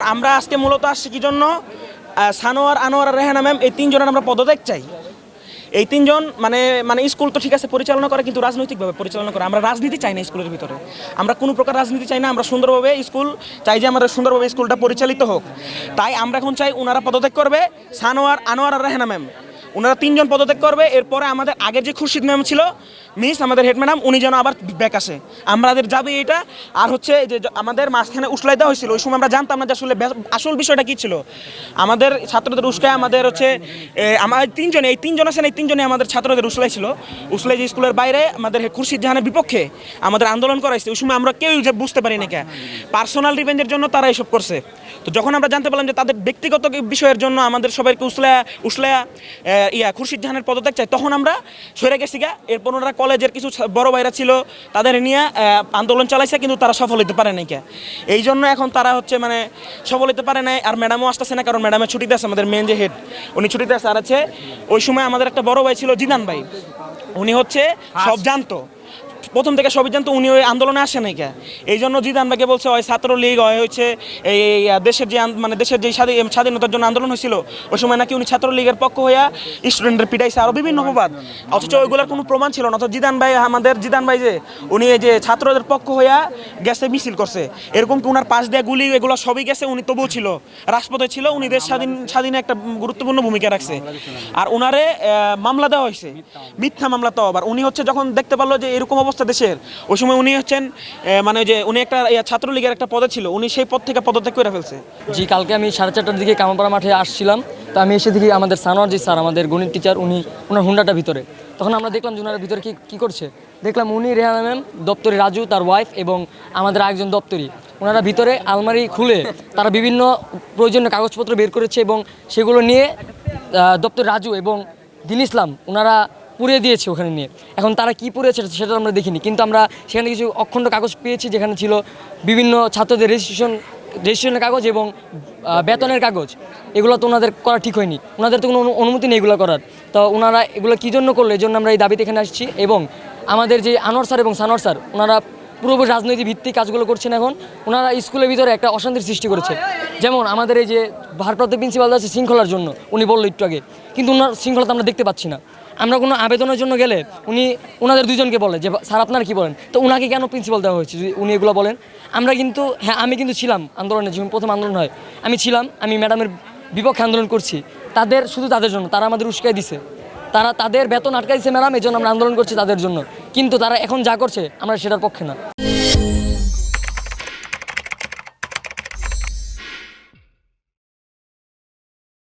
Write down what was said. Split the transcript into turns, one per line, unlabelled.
আমরা আজকে মূলত আসছি কি জন্য? সানোয়ার, আনোয়ার রেহানা ম্যাম, এই তিনজনের আমরা পদত্যাগ চাই। এই তিনজন মানে মানে স্কুল তো ঠিক আছে, পরিচালনা করে, কিন্তু রাজনৈতিকভাবে পরিচালনা করে। আমরা রাজনীতি চাই না স্কুলের ভিতরে। আমরা কোনো প্রকার রাজনীতি চাই না, আমরা সুন্দরভাবে স্কুল চাই যে আমাদের সুন্দরভাবে স্কুলটা পরিচালিত হোক। তাই আমরা এখন চাই ওনারা পদত্যাগ করবে, সানোয়ার, আনোয়ার রেহানা ম্যাম। ওনারা তিনজন পদত্যাগ করবে এরপরে আমাদের আগের যে খুরশিদ ম্যাম ছিল মিস আমাদের হেড ম্যাডাম উনি যেন আবার ব্যাক আসে। আমাদের যাবে এটা আর হচ্ছে যে আমাদের মাঝখানে উসলাই দেওয়া হয়েছিল ওই সময় আমরা জানতাম না যে আসলে আসল বিষয়টা কি ছিল। আমাদের ছাত্রদের উস্কায় আমাদের হচ্ছে এ, আমার তিনজন এই তিনজন আছেন এই তিনজনে আমাদের ছাত্রদের উসলাই ছিল। উসলাই যে স্কুলের বাইরে আমাদের খুরশিদ জাহানের বিপক্ষে আমাদের আন্দোলন করাইছে ওই সময় আমরা কেউই যে বুঝতে পারি না কে। পার্সোনাল রিভেঞ্জের জন্য তারা এসব করছে। তো যখন আমরা জানতে পারলাম যে তাদের ব্যক্তিগত বিষয়ের জন্য আমাদের সবাইকে উসলায়া উসলায়া ইয়া, খুরশিদ জাহানের পদত্যাগ চাই। তখন আমরা সরে গেছি গা। এরপর ওনারা কলেজের কিছু বড় ভাইরা ছিল, তাদের নিয়ে আন্দোলন চালাইছে, কিন্তু তারা সফল হতে পারে নাই কে। এই জন্য এখন তারা হচ্ছে মানে সফল হতে পারে নাই। আর ম্যাডামও আসতেছে না, কারণ ম্যাডামের ছুটিতে আছে, আমাদের মেন যে হেড উনি ছুটিতে আছে। আর আছে ওই সময় আমাদের একটা বড় ভাই ছিল, জিদান ভাই। উনি হচ্ছে সব জানতো। প্রথম থেকে সবই জানতো উনি ওই আন্দোলনে আসে নাই কে? এই জন্য জিদান ভাইকে বলছে, ওই ছাত্র লীগ হয় হচ্ছে এই দেশের যে মানে দেশের যে স্বাধী- স্বাধীনতার জন্য আন্দোলন হয়েছিল, ওই সময় নাকি উনি ছাত্র লীগের পক্ষ হইয়া স্টুডেন্টের পিটাইছে আরও বিভিন্ন অপবাদ। অথচ ওইগুলোর কোনো প্রমাণ ছিল না। অথচ জিদান ভাই, আমাদের জিদান ভাই যে, উনি এই যে ছাত্রদের পক্ষ হইয়া গেছে, মিছিল করছে। এরকম কি ওনার পাশ দেয়া গুলি, এগুলো সবই গেছে? উনি তবুও ছিল, রাজপথে ছিল, উনি দেশ স্বাধীন, স্বাধীনে একটা গুরুত্বপূর্ণ ভূমিকা রাখছে। আর উনারে মামলা দেওয়া হয়েছে মিথ্যা মামলা তো আবার। উনি হচ্ছে যখন দেখতে পারল যে এরকম অবস্থা দেশের। ওই সময় উনি হচ্ছেন মানে যে উনি একটা ছাত্রলীগের একটা পদে ছিল। উনি সেই পদ থেকে পদত্যাগ করে ফেলছে।
জি, কালকে আমি সাড়ে চারটার দিকে কামাপাড়া মাঠে আসছিলাম। তো আমি এসে দেখি আমাদের সানোয়ার জি স্যার, আমাদের গণিত টিচার উনি ওনার হুন্ডাটা ভিতরে। তখন আমরা দেখলাম যে ওনারা ভিতরে কি, কী করছে? দেখলাম উনি রেহানা ম্যাম, দপ্তরি রাজু, তার ওয়াইফ এবং আমাদের আরেকজন দপ্তরি। ওনারা ভিতরে আলমারি খুলে তারা বিভিন্ন প্রয়োজনীয় কাগজপত্র বের করেছে এবং সেগুলো নিয়ে দপ্তর রাজু এবং দিন ইসলাম ওনারা পুড়িয়ে দিয়েছে ওখানে নিয়ে। এখন তারা কি পুড়িয়েছে সেটা আমরা দেখিনি। কিন্তু আমরা সেখানে কিছু অখণ্ড কাগজ পেয়েছি যেখানে ছিল বিভিন্ন ছাত্রদের রেজিস্ট্রেশন রেজিস্ট্রেশনের কাগজ এবং বেতনের কাগজ। এগুলো তো ওনাদের করা ঠিক হয়নি। ওনাদের তো কোনো অনুমতি নেই এগুলো করার। তো ওনারা এগুলো কী জন্য করল এই জন্য আমরা এই দাবিতে এখানে আসছি এবং আমাদের যে আনোয়ার স্যার এবং সানোয়ার স্যার, ওনারা পুরোপুরি রাজনৈতিক ভিত্তিক কাজগুলো করছেন এখন। ওনারা স্কুলের ভিতরে একটা অশান্তির সৃষ্টি করেছে। যেমন আমাদের এই যে ভারপ্রাপ্ত প্রিন্সিপাল আছে শৃঙ্খলার জন্য, উনি বলল একটু আগে। কিন্তু ওনার শৃঙ্খলা তো আমরা দেখতে পাচ্ছি না। আমরা কোনো আবেদনের জন্য গেলে উনি ওনাদের দুজনকে বলে যে, স্যার, আপনার কী বলেন? তো ওনাকে কেন প্রিন্সিপাল দেওয়া হয়েছে? যদি উনি এগুলো বলেন। আমরা কিন্তু হ্যাঁ আমি কিন্তু ছিলাম আন্দোলনে যখন প্রথম আন্দোলন হয়। আমি ছিলাম, আমি ম্যাডামের বিপক্ষে আন্দোলন করছি। তাদের, শুধু তাদের জন্য। তারা আমাদের উস্কাই দিছে। তারা তাদের বেতন আটকাইছে ম্যাডাম এই জন্য আমরা আন্দোলন করছি তাদের জন্য। কিন্তু তারা এখন যা করছে, আমরা সেটার পক্ষে না।